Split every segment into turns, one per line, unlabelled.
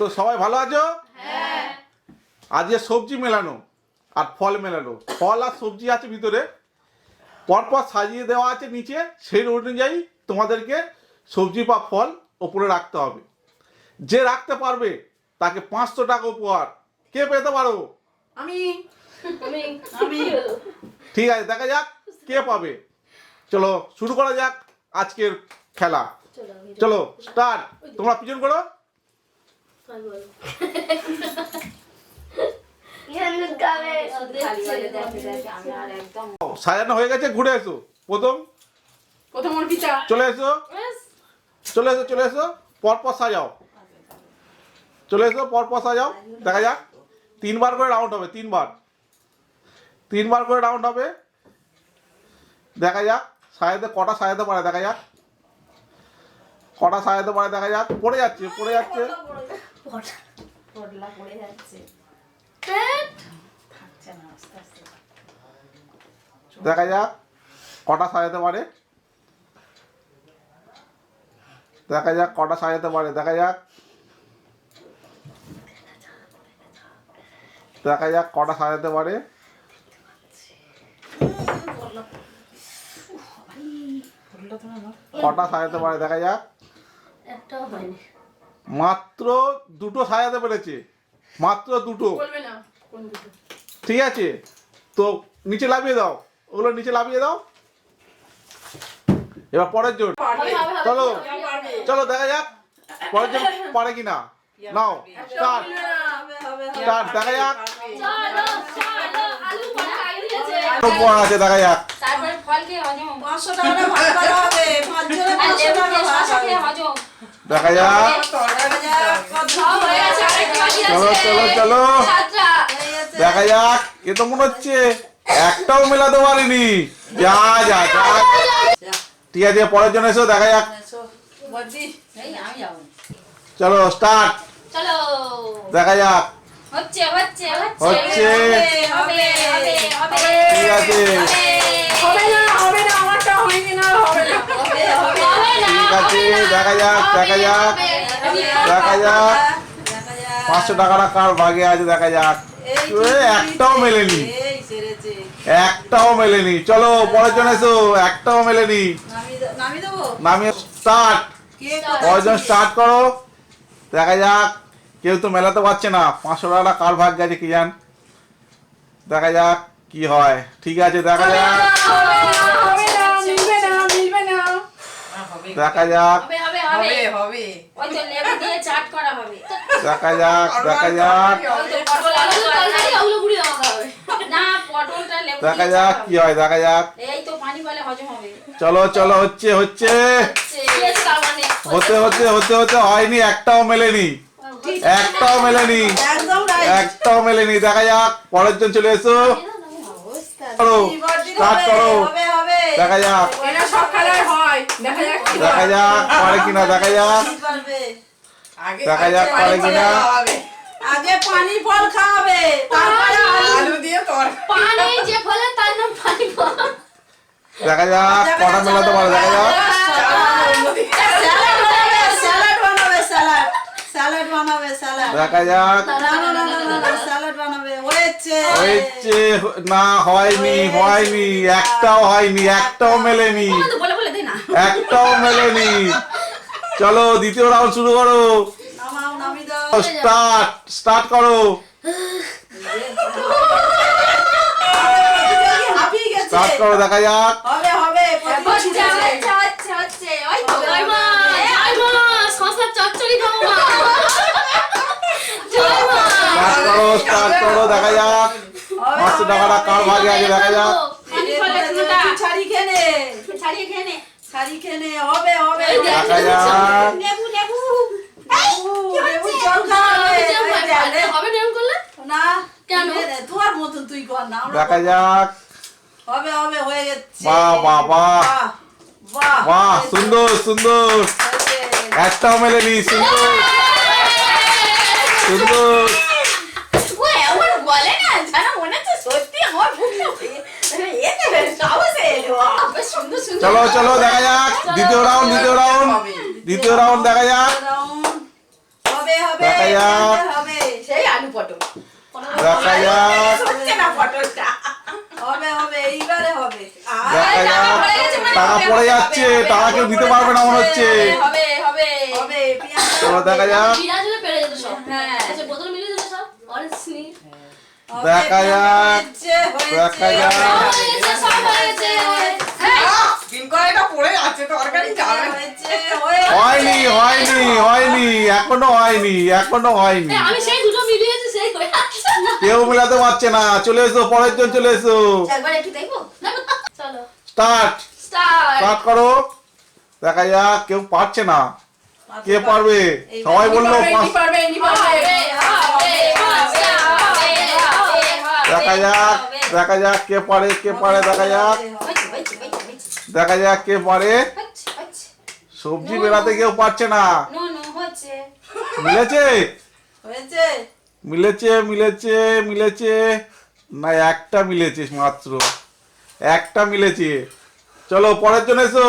তো সবাই ভালো আছো? আজকে সবজি মেলানো আর ফল মেলানো। ফল আর সবজি আছে ভিতরে। পরপর সাজিয়ে দেওয়া আছে নিচে। সেই অনুযায়ী তোমাদেরকে সবজি বা ফল ওপরে রাখতে হবে। যে রাখতে পারবে তাকে পাঁচশো টাকা উপহার। কে পেতে পারো?
আমি।
আমি।
আমি।
ঠিক আছে দেখা যাক কে পাবে। চলো শুরু করা যাক আজকের খেলা।
চলো
স্টার্ট। তোমরা পিছন করো।
একদম
সাজানো হয়ে গেছে ঘুরে এসো। প্রথম।
প্রথম
চলে এসো। চলে এসো চলে এসো। পরপর সাজাও। চলে এসো পরপর সাজাও। দেখা যাক। তিনবার করে রাউন্ড হবে তিনবার। তিনবার করে রাউন্ড হবে। দেখা যাক। সাজাতে কটা সাজাতে পারে দেখা যাক। কটা সাজাতে পারে দেখা যাক। পড়ে যাচ্ছে পড়ে যাচ্ছে।
পটলা পড়ে যাচ্ছে। থাকছে না আস্তে আস্তে।
দেখা যাক কটা সাজাতে পারে। দেখা যাক কটা সাজাতে পারে। দেখা যাক। দেখা যাক কটা সাজাতে পারে। কটা সাজাতে পারে দেখা যাক।
একটাও হয়নি।
মাত্র দুটো সাজাতে পেরেছে। মাত্র দুটো।
বলবে না কোন দুটো।
ঠিক আছে? তো নিচে লাভিয়ে দাও। ওগুলো নিচে লাভিয়ে দাও। এবার পরের জন চলো। চলো দেখা যাক পরের জন পারে কিনা। নাও স্টার্ট দেখা যাক।
চলো চলো আলু পড়া খাইয়ে দিয়েছে
উপহার আছে দেখা যাক। দেখা যাক। চলো চলো চলো
হয়ে।
দেখা যাক এ তো মনে হচ্ছে একটাও মেলাতে পারিনি। যা যা যা। ঠিক আছে পরের জন এসো দেখা যাক। চলো স্টার্ট
চলো।
দেখা যাক।
হচ্ছে হচ্ছে হচ্ছে। হবে হবে হবে
ঠিক আছে।
হবে। না হবে না আমারটা হয়নি না হবে না। হবে হবে
না
ঠিক আছে দেখা যাক দেখা যাক। দেখা যাক। পাঁচশো টাকাটা কার ভাগে আছে দেখা যাক। এ, একটাও মেলেনি। একটাও মেলেনি। চলো পরের জন এসো। একটাও মেলেনি। নামিয়ে স্টার্ট।
কে
পরের জন স্টার্ট করো। দেখা যাক। কেউ তো মেলাতে পারছে না। পাঁচশো টাকাটা কার ভাগ গেছে কি জান? দেখা যাক কি হয়। ঠিক আছে দেখা যাক। দেখা যাক।
হবে হবে হবে।
হবে
ওই তো লেবু দিয়ে চাট করা হবে।
দেখা যাক দেখা যাক। দেখা যাক কি হয় দেখা যাক।
হবে। এই তো পানি বলে হজম হবে।
চলো চলো হচ্ছে হচ্ছে। হতে হতে হতে হতে হয়নি একটাও মেলেনি। একটাও মেলেনি। একটাও মেলেনি। দেখা যাক পরের জন চলে এসো। করো স্টার্ট করো।
হবে হবে।
দেখা যাক।
হয়। দেখা যাক
পারে কিনা দেখা যাক।
কি পারবে? আগে
দেখা যাক পারে কিনা।
আগে পানি ফল খাওয়াবে তারপরে আলু দিয়ে তর
পানি যে ফলে তার নাম পানি ফল।
দেখা যাক কটা মেলাতে পারে দেখা যাক
স্যালাড বানাবে স্যালাড বানাবে স্যালাড স্যালাড বানাবে স্যালাড।
দেখা যাক।
না না না না স্যালাড বানাবে। হয়েছে।
হয়েছে। না হয়নি হয়নি একটাও হয়নি একটাও মেলেনি।
বলে বলে দে না।
একটাও মেলেনি। চলো দ্বিতীয় রাউন্ড শুরু করো।
নামাও নামি দাও।
স্টার্ট স্টার্ট করো। স্টার্ট করো দেখা যাক।
হবে হবে
স্টার্ট করো স্টার্ট করো দেখা যাক।
হবে,
পাঁচশো
হবে,
টাকাটা কার ভাগে আছে দেখা যাক।
ছাড়ি ছাড়ি হবে হবে।
দেখা যাক।
লেবু লেবু।
লেবু, লেবু জল খাওয়াবে
আমি যে ভয় পাই, হবে না করলে?
না
কেন?
দে দে, মতন তুই কর না
দেখা যাক।
হবে হবে হয়ে গেছে।
বাহ, বাহ, বাহ।
বাহ
বাহ। সুন্দর সুন্দর। একটাও মেলেনি সুন্দর। সুন্দর। চলো চলো দেখা যাক। দ্বিতীয় রাউন্ড দ্বিতীয় রাউন্ড দ্বিতীয় রাউন্ড দেখা যাক। দেখা যাক।
সেই আলু
দেখা যাক। টাকা পড়ে যাচ্ছে। টাকা কেউ দিতে পারবে না মনে হচ্ছে। দেখা যাক। দেখা যাক। দেখা যাক।
পড়ে আছে তরকারি যাবে।
হয়নি হয়নি হয়নি এখনও হয়নি এখনও হয়নি।
আমি সেই দুটো মিলিয়েছি সেই
কেউ মেলাতে পারছে না চলে এসো পরের জন চলে এসো।
একবার একটু দেখব?
চলো।
স্টার্ট।
স্টার্ট।
স্টার্ট করো। দেখা যাক কেউ পারছে না। কে পারবে? সবাই বলল দেখা যাক দেখা যাক কে পারে কে পারে দেখা যাক
হয়েছে হয়েছে হয়েছে হয়েছে
দেখা যাক কে পারে।
হচ্ছে হচ্ছে
সবজি বেরাতে কেউ পারছে না।
নো নো হচ্ছে
মিলেছে? মিলেছে মিলেছে মিলেছে। না একটা মিলেছে মাত্র। একটা মিলেছে। চলো পরের জন এসো।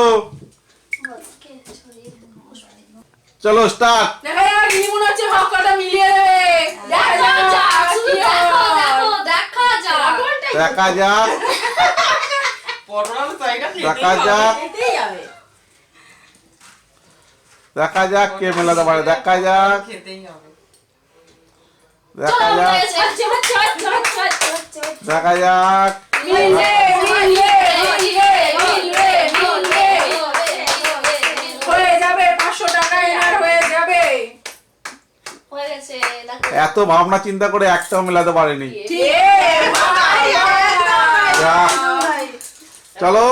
চলো স্টার্ট
দেখা যাক। দেখা
যাক। দেখা যাক
কে মেলাতে পারে দেখা যাক। দেখা যাক। দেখা যাক। এত ভাবনা চিন্তা করে একটাও মেলাতে পারেনি।
ঠিক
চলো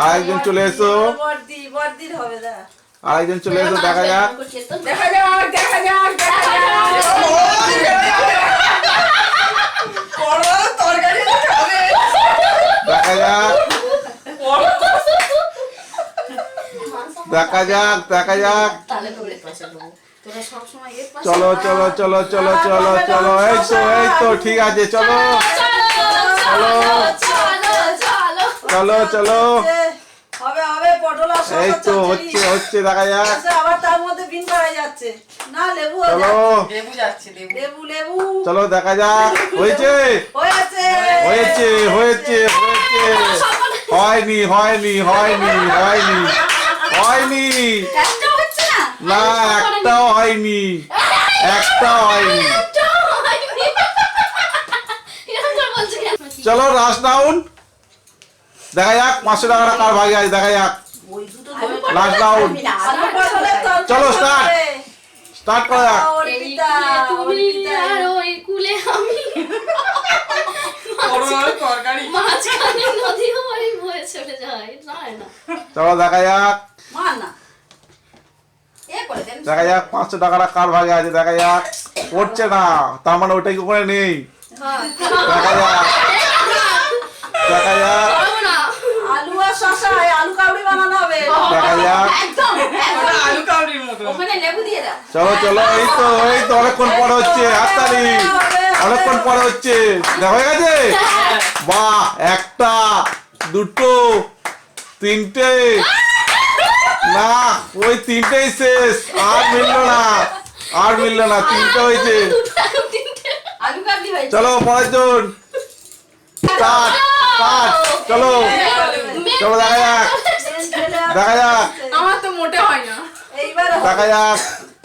আরেকজন
চলে এসো
বর্দি বর্দির হবে দা
আরেকজন চলে এসো দেখা যাক
দেখা যাক দেখা যাক দেখা যাক
দেখা দেখা চলো চলো চলো চলো চলো চলো এই তো এই তো ঠিক আছে চলো
চলো চলো চলো।
চলো
হবে হবে পটল আর
এই তো হচ্ছে হচ্ছে দেখা যাক।
আচ্ছা, আবার তার মধ্যে বিন করা যাচ্ছে। না লেবু
চলো।
যাচ্ছে। লেবু লেবু।
চলো দেখা যাক। হয়েছে?
হয়েছে।
হয়েছে হয়েছে হয়েছে। হয়নি হয়নি হয়নি হয়নি হয়নি।
না?
একটাও হয়নি। একটাও হয়নি? চলো রাস ডাউন দেখা যাক, পাঁচশো টাকাটা কার ভাগে আছে, দেখা যাক। লাস্ট ডাউন চলো
স্টার্ট
স্টার্ট করা যাক।
চলো,
দেখা যাক। দেখা যাক, পাঁচশো টাকাটা কার ভাগে আছে, দেখা যাক। পড়ছে না, তার মানে ওটাই কি করে নেই? দেখা যাক। দেখা যাক।
আলু বানানো হবে।
দেখা যাক।
একদম একদম। ওখানে লেবু দিয়ে দাও।
চলো চলো এই তো এই তো অনেকক্ষণ পরে হচ্ছে হাততালি। অনেকক্ষণ পরে হচ্ছে দেখা হয়ে গেছে? বাহ একটা দুটো তিনটে। না ওই তিনটেই শেষ। আর মিললো না আর মিললো না তিনটে হয়েছে।
আলু
চলো পরের জন। স্টার্ট স্টার্ট চলো। চলো দেখা যাক। দেখা যাক।
আমার তো মোটে হয় না।
এইবার
দেখা যাক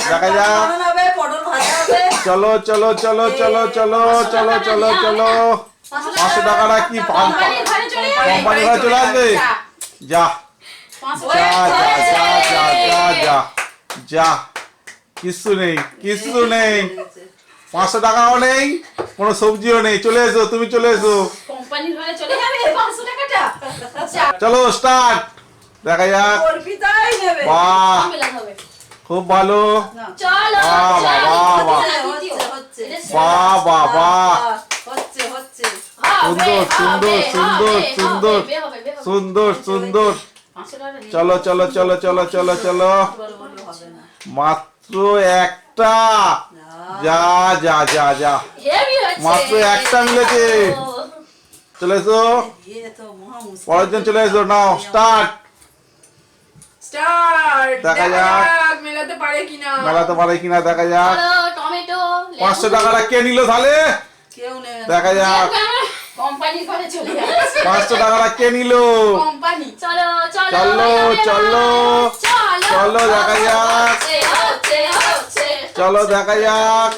দেখা যাক।
বানানো হবে পটল ভাজা হবে।
চলো চলো চলো চলো চলো চলো চলো চলো। পাঁচশো টাকাটা কি পান
ঘরে চলে
কোম্পানি ঘরে চলে আসবে? যা।
পাঁচশো
যা যা যা যা যা যা নেই নেই। পাঁচশো টাকাও নেই কোনো সবজিও নেই। চলে এসো তুমি চলে এসো।
কোম্পানির ঘরে চলে যাবে?
চলো স্টার্ট দেখা যাক। বাহ। খুব ভালো।
চলো
বাহ সুন্দর সুন্দর সুন্দর সুন্দর। সুন্দর সুন্দর। চলো চলো চলো চলো চলো চলো। মাত্র একটা। যা যা যা যা। মাত্র একটা মিলেছে। চলে এসো। পরের জন চলে এসো। নাও স্টার্ট
স্টার্ট
দেখা যাক।
মেলাতে পারে কিনা।
মেলাতে পারে কিনা দেখা যাক।
টমেটো
পাঁচশো টাকাটা কে নিল তাহলে? দেখা যাক। পাঁচশো টাকাটা কে নিল?
চলো চলো
চলো, চলো।
চলো।
চলো, দেখা যাক। চলো দেখা যাক।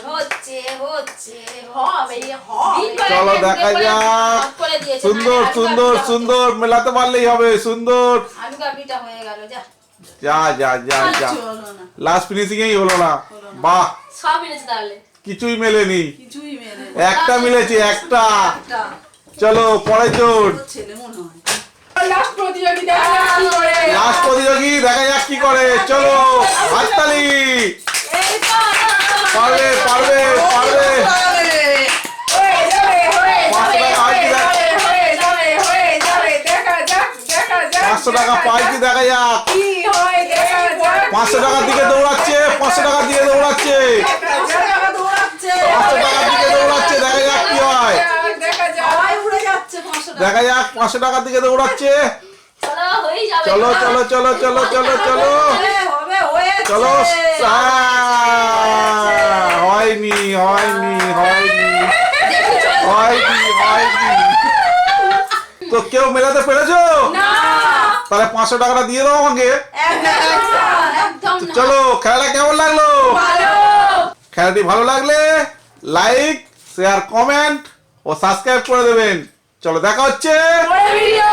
হচ্ছে হচ্ছে হবে। হবে
চলো দেখা যাক। সুন্দর সুন্দর সুন্দর মেলাতে পারলেই হবে সুন্দর।
হয়ে গেল যা।
যা যা যা লাস্ট ফিনিশিং এই হলো না। বাহ।
সব তাহলে।
কিছুই মেলেনি।
কিছুই মেলে
একটা মিলেছে একটা। চলো পরের জন
মনে হয়। লাস্ট প্রতিযোগী দেখা যাক কি করে।
লাস্ট প্রতিযোগী দেখা যাক কি করে। চলো হাততালি। পারবে পারবে পারবে। পাঁচশো টাকা পাই কি দেখা যাক। পাঁচশো টাকার দিকে দৌড়াচ্ছে পাঁচশো টাকার দিকে দৌড়াচ্ছে।
পাঁচশো টাকা
টাকার দিকে দৌড়াচ্ছে দেখা যাক কি হয়।
দেখা যাক পাঁচশো
টাকার দিকে দৌড়াচ্ছে।
চলো
চলো চলো চলো। চলো চলো। চলো। আহ, হয়নি হয়নি হয়নি হয়নি হয়নি। তো কেউ মেলাতে পেরেছ? তাহলে পাঁচশো টাকাটা দিয়ে দাও আমাকে। চলো খেলাটা কেমন লাগল? খেলাটি ভালো লাগলে লাইক শেয়ার কমেন্ট ও সাবস্ক্রাইব করে দেবেন। চলো দেখা হচ্ছে।
ভিডিও